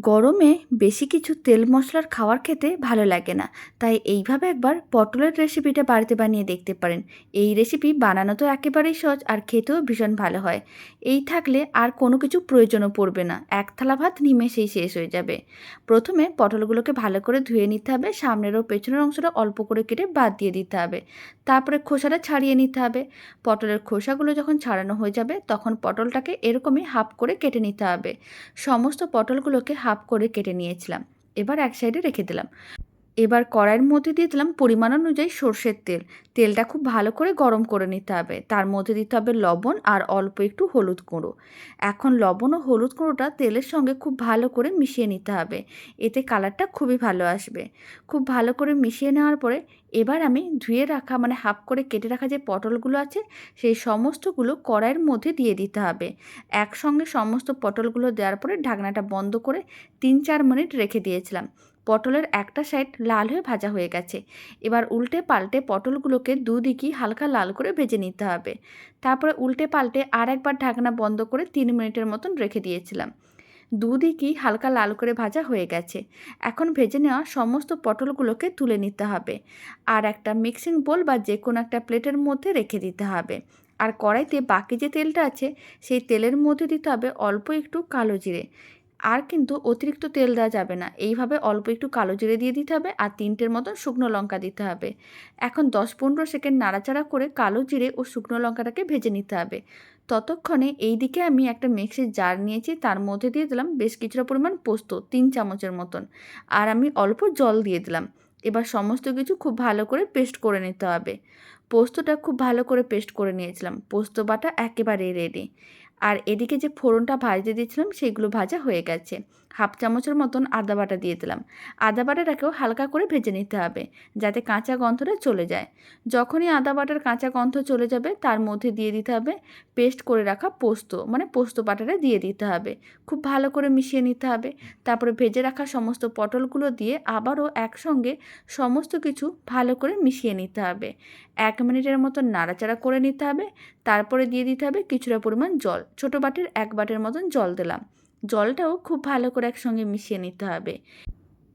গরমে বেশি কিছু তেল মশলার খাওয়ার খেতে ভালো লাগে না। তাই এইভাবে একবার পটলের রেসিপিটা বাড়িতে বানিয়ে দেখতে পারেন। এই রেসিপি বানানো তো একেবারেই সহজ আর খেতেও ভীষণ ভালো হয়। এই থাকলে আর কোনো কিছু প্রয়োজনও পড়বে না। এক থালা ভাত নিমেষেই শেষ হয়ে যাবে। প্রথমে পটলগুলোকে ভালো করে ধুয়ে নিতে হবে। সামনের ও পেছনের অংশটা অল্প করে কেটে বাদ দিয়ে দিতে হবে। তারপরে খোসাটা ছাড়িয়ে নিতে হবে। পটলের খোসাগুলো যখন ছাড়ানো হয়ে যাবে, তখন পটলটাকে এরকমই হাফ করে কেটে নিতে হবে। সমস্ত পটলগুলোকে হাফ করে কেটে নিয়েছিলাম। এবার এক সাইডে রেখে দিলাম। এবার কড়াইয়ের মধ্যে দিয়ে দিলাম পরিমাণ অনুযায়ী সর্ষের তেল। তেলটা খুব ভালো করে গরম করে নিতে হবে। তার মধ্যে দিতে হবে লবণ আর অল্প একটু হলুদ গুঁড়ো। এখন লবণ ও হলুদ গুঁড়োটা তেলের সঙ্গে খুব ভালো করে মিশিয়ে নিতে হবে। এতে কালারটা খুবই ভালো আসবে। খুব ভালো করে মিশিয়ে নেওয়ার পরে এবার আমি ধুয়ে রাখা মানে হাফ করে কেটে রাখা যে পটলগুলো আছে, সেই সমস্তগুলো কড়াইয়ের মধ্যে দিয়ে দিতে হবে। একসঙ্গে সমস্ত পটলগুলো দেওয়ার পরে ঢাকনাটা বন্ধ করে তিন চার মিনিট রেখে দিয়েছিলাম। পটলের একটা সাইড লাল হয়ে ভাজা হয়ে গেছে। এবার উল্টে পাল্টে পটলগুলোকে দুদিকই হালকা লাল করে ভেজে নিতে হবে। তারপরে উল্টে পাল্টে আর একবার ঢাকনা বন্ধ করে তিন মিনিটের মতন রেখে দিয়েছিলাম। দুদিকই হালকা লাল করে ভাজা হয়ে গেছে। এখন ভেজে নেওয়া সমস্ত পটলগুলোকে তুলে নিতে হবে। আর একটা মিক্সিং বোল বা যে কোনো একটা প্লেটের মধ্যে রেখে দিতে হবে। আর কড়াইতে বাকি যে তেলটা আছে, সেই তেলের মধ্যে দিতে হবে অল্প একটু কালো জিরে। আর কিন্তু অতিরিক্ত তেল দেওয়া যাবে না। এইভাবে অল্প একটু কালো জিরে দিয়ে দিতে হবে আর তিনটের মতন শুকনো লঙ্কা দিতে হবে। এখন দশ পনেরো সেকেন্ড নাড়াচাড়া করে কালো জিরে ও শুকনো লঙ্কাটাকে ভেজে নিতে হবে। ততক্ষণে এই দিকে আমি একটা মিক্সির জার নিয়েছি, তার মধ্যে দিয়ে দিলাম বেশ কিছুটা পরিমাণ পোস্ত, তিন চামচের মতন। আর আমি অল্প জল দিয়ে দিলাম। এবার সমস্ত কিছু খুব ভালো করে পেস্ট করে নিতে হবে। পোস্তটা খুব ভালো করে পেস্ট করে নিয়েছিলাম। পোস্ত বাটা একেবারে রেডি আর এদিকে যে ফোড়নটা ভাজতে দিয়েছিলাম সেগুলো ভাজা হয়ে গেছে। হাফ চামচের মতন আদা বাটা দিয়ে দিলাম। আদা বাটাটাকেও হালকা করে ভেজে নিতে হবে, যাতে কাঁচা গন্ধটা চলে যায়। যখনই আদা বাটার কাঁচা গন্ধ চলে যাবে, তার মধ্যে দিয়ে দিতে হবে পেস্ট করে রাখা পোস্ত মানে পোস্ত বাটাটা দিয়ে দিতে হবে। খুব ভালো করে মিশিয়ে নিতে হবে। তারপরে ভেজে রাখা সমস্ত পটলগুলো দিয়ে আবারও একসঙ্গে সমস্ত কিছু ভালো করে মিশিয়ে নিতে হবে। এক মিনিটের মতো নাড়াচাড়া করে নিতে হবে। তারপরে দিয়ে দিতে হবে কিছুটা পরিমাণ জল। ছোটো বাটির এক বাটির মতন জল দিলাম। জলটাও খুব ভালো করে একসঙ্গে মিশিয়ে নিতে হবে।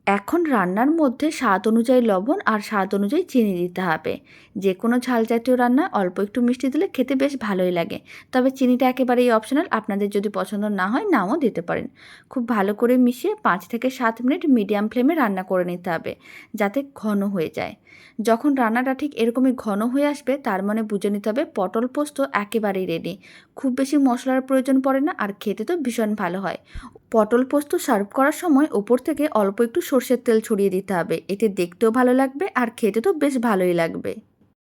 এখন রান্নার মধ্যে স্বাদ অনুযায়ী লবণ আর স্বাদ অনুযায়ী চিনি দিতে হবে। যে কোনো ঝাল জাতীয় রান্না অল্প একটু মিষ্টি দিলে খেতে বেশ ভালোই লাগে। তবে চিনিটা একেবারেই অপশনাল আপনাদের যদি পছন্দ না হয় নাও দিতে পারেন। খুব ভালো করে মিশিয়ে পাঁচ থেকে সাত মিনিট মিডিয়াম ফ্লেমে রান্না করে নিতে হবে, যাতে ঘন হয়ে যায়। যখন রান্নাটা ঠিক এরকমই ঘন হয়ে আসবে, তার মানে বুঝে নিতে হবে পটল পোস্ত একেবারেই রেডি খুব বেশি মশলার প্রয়োজন পড়ে না আর খেতে তো ভীষণ ভালো হয়। পটল পোস্ত সার্ভ করার সময় ওপর থেকে অল্প একটু সর্ষের তেল ছড়িয়ে দিতে হবে। এতে দেখতেও ভালো লাগবে আর খেতে তো বেশ ভালোই লাগবে।